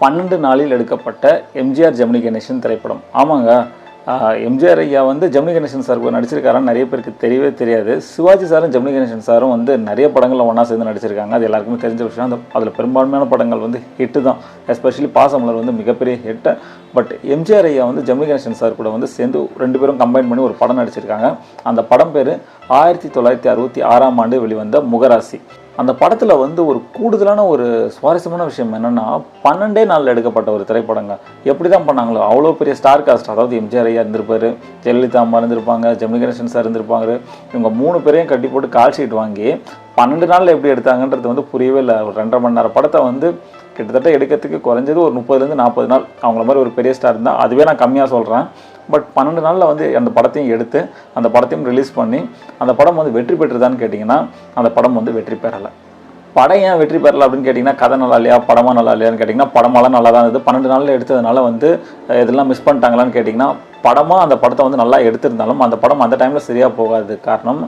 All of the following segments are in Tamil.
பன்னெண்டு நாளில் எடுக்கப்பட்ட எம்ஜிஆர் ஜெமினி கணேசன் திரைப்படம். ஆமாங்க. எம்ஜிஆர் ஐயா வந்து ஜெமினி கணேசன் சார் கூட நடிச்சிருக்காருன்னு நிறைய பேருக்கு தெரியவே தெரியாது. சிவாஜி சாரும் ஜெமினி கணேசன் சாரும் வந்து நிறைய படங்களில் ஒன்றா சேர்ந்து நடிச்சிருக்காங்க. அது எல்லாருக்குமே தெரிஞ்ச விஷயம். அந்த அதில் பெரும்பான்மையான படங்கள் வந்து ஹிட்டு தான். எஸ்பெஷலி பாசமலர் வந்து மிகப்பெரிய ஹிட்டு பட் எம்ஜிஆர் ஐயா வந்து ஜெமினி கணேசன் சார் கூட வந்து சேர்ந்து ரெண்டு பேரும் கம்பைன் பண்ணி ஒரு படம் நடிச்சிருக்காங்க. அந்த படம் பேர் ஆயிரத்தி தொள்ளாயிரத்தி அறுபத்தி ஆறாம் ஆண்டு வெளிவந்த முகராசி. அந்த படத்தில் வந்து ஒரு கூடுதலான ஒரு சுவாரஸ்யமான விஷயம் என்னென்னா பன்னெண்டே நாளில் எடுக்கப்பட்ட ஒரு திரைப்படங்க. எப்படி தான் பண்ணாங்களோ அவ்வளோ பெரிய ஸ்டார் காஸ்ட் அதாவது எம்ஜிஆர் ஐயா இருந்திருப்பார் ஜெயலலிதா அம்மா இருந்திருப்பாங்க ஜெமினி கணேசன் சார் இருந்திருப்பாங்க இவங்க மூணு பேரையும் கட்டி போட்டு கால் ஷீட் வாங்கி பன்னெண்டு நாளில் எப்படி எடுத்தாங்கன்றது வந்து புரியவே இல்லை. ஒரு ரெண்டரை மணி நேரம் படத்தை வந்து கிட்டத்தட்ட எடுக்கிறதுக்கு குறைஞ்சது ஒரு முப்பதுலேருந்து நாற்பது நாள் அவங்கள மாதிரி ஒரு பெரிய ஸ்டார் இருந்தால் அதுவே நான் கம்மியாக சொல்கிறேன் பட் பன்னெண்டு நாளில் வந்து அந்த படத்தையும் எடுத்து அந்த படத்தையும் ரிலீஸ் பண்ணி அந்த படம் வந்து வெற்றி பெற்றுதான்னு கேட்டிங்கன்னா அந்த படம் வந்து வெற்றி பெறலை. படம் ஏன் வெற்றி பெறல அப்படின்னு கேட்டிங்கன்னா கதை நல்லா இல்லையா படமாக நல்லா இல்லையான்னு கேட்டிங்கன்னா படமெல்லாம் நல்லா தான் இருந்தது. பன்னெண்டு நாளில் எடுத்ததுனால வந்து இதெல்லாம் மிஸ் பண்ணிட்டாங்களான்னு கேட்டிங்கன்னா படமாக அந்த படத்தை வந்து நல்லா எடுத்திருந்தாலும் அந்த படம் அந்த டைமில் சரியாக போகாது காரணம்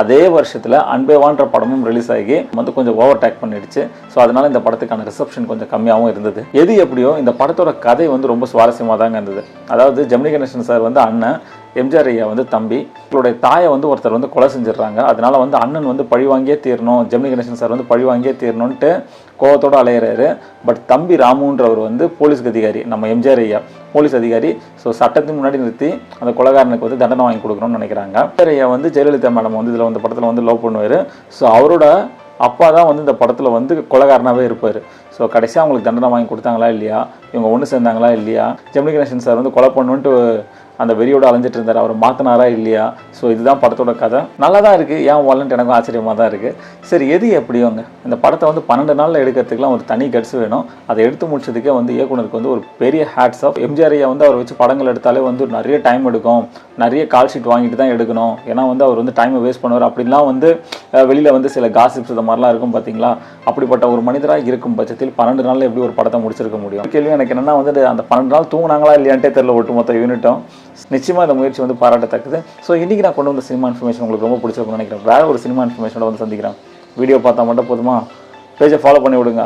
அதே வருஷத்தில் அன்பேவான்ற படமும் ரிலீஸ் ஆகி வந்து கொஞ்சம் ஓவர் டேக் பண்ணிடுச்சு. ஸோ அதனால் இந்த படத்துக்கான ரிசப்ஷன் கொஞ்சம் கம்மியாகவும் இருந்தது. எது எப்படியோ இந்த படத்தோட கதை வந்து ரொம்ப சுவாரஸ்யமாக தாங்க இருந்தது. அதாவது ஜெமினி கணேசன் சார் வந்து அண்ணன். எம்ஜிஆர் ஐயா வந்து தம்பி. இவருடைய தாயை வந்து ஒருத்தர் வந்து கொலை செஞ்சிடுறாங்க. அதனால வந்து அண்ணன் வந்து பழி வாங்கியே தீரணும். ஜெமினி கணேசன் சார் வந்து பழி வாங்கியே தீரணும்ன்ட்டு கோவத்தோடு அலையிறாரு. பட் தம்பி ராமுன்றவர் வந்து போலீஸ் அதிகாரி நம்ம எம்ஜிஆர் ஐயா. போலீஸ் அதிகாரி. ஸோ சட்டத்துக்கு முன்னாடி நிறுத்தி அந்த கொலகாரனுக்கு வந்து தண்டனை வாங்கி கொடுக்கணும்னு நினைக்கிறாங்க. எம்ஜிஆர் ஐயா வந்து ஜெயலலிதா மேடம் வந்து இதில் வந்து படத்தில் வந்து லவ் பண்ணுவார். ஸோ அவரோட அப்பா தான் வந்து இந்த படத்தில் வந்து கொலகாரனாகவே இருப்பார். ஸோ கடைசியாக அவங்களுக்கு தண்டனை வாங்கி கொடுத்தாங்களா இல்லையா? இவங்க ஒன்று சேர்ந்தாங்களா இல்லையா? ஜெமினி கணேசன் சார் வந்து கொலை பண்ணுன்ட்டு அந்த வெறியோட அலைஞ்சிட்டு இருந்தார். அவர் மாற்றினாரா இல்லையா? ஸோ இதுதான் படத்தோட கதை. நல்லா தான் இருக்குது ஏன் வாழன்ட்டு எனக்கும் ஆச்சரியமாக தான் இருக்குது சரி எது எப்படியோங்க இந்த படத்தை வந்து பன்னெண்டு நாளில் எடுக்கிறதுக்குலாம் ஒரு தனி கட்ஸ் வேணும். அதை எடுத்து முடிச்சதுக்கே வந்து இயக்குனருக்கு வந்து ஒரு பெரிய ஹேட்ஸ் ஆஃப் எம்ஜிஆர்ஐயை வந்து அவர் வச்சு படங்கள் எடுத்தாலே வந்து நிறைய டைம் எடுக்கும். நிறைய கால் ஷீட் வாங்கிட்டு தான் எடுக்கணும். ஏன்னா வந்து அவர் வந்து டைமை வேஸ்ட் பண்ணுவார். அப்படின்லாம் வந்து வெளியில் வந்து சில காசிப்ஸ் இந்த மாதிரிலாம் இருக்கும் பார்த்தீங்களா அப்படிப்பட்ட ஒரு மனிதராக இருக்கும் பட்சத்தில் பன்னெண்டு நாளில் எப்படி ஒரு படத்தை முடிச்சிருக்க முடியும்? கேள்வி எனக்கு என்னென்னா வந்து அந்த பன்னெண்டு நாள் தூங்குனாங்களா இல்லையான்ட்டே தெரியல ஒட்டுமொத்த யூனிட்டும். நிச்சயமாக இந்த முயற்சி வந்து பாராட்டத்தக்கது. ஸோ இன்றைக்கி நான் கொண்டு வந்த சினிமா இன்ஃபர்மேஷன் உங்களுக்கு ரொம்ப பிடிச்சிருக்கும்னு நினைக்கிறேன். வேற ஒரு சினிமா இன்ஃபர்மேஷனோட வந்து சந்திக்கிறேன். வீடியோ பார்த்தா மட்டும் போதுமா? பேஜை ஃபாலோ பண்ணி விடுங்க.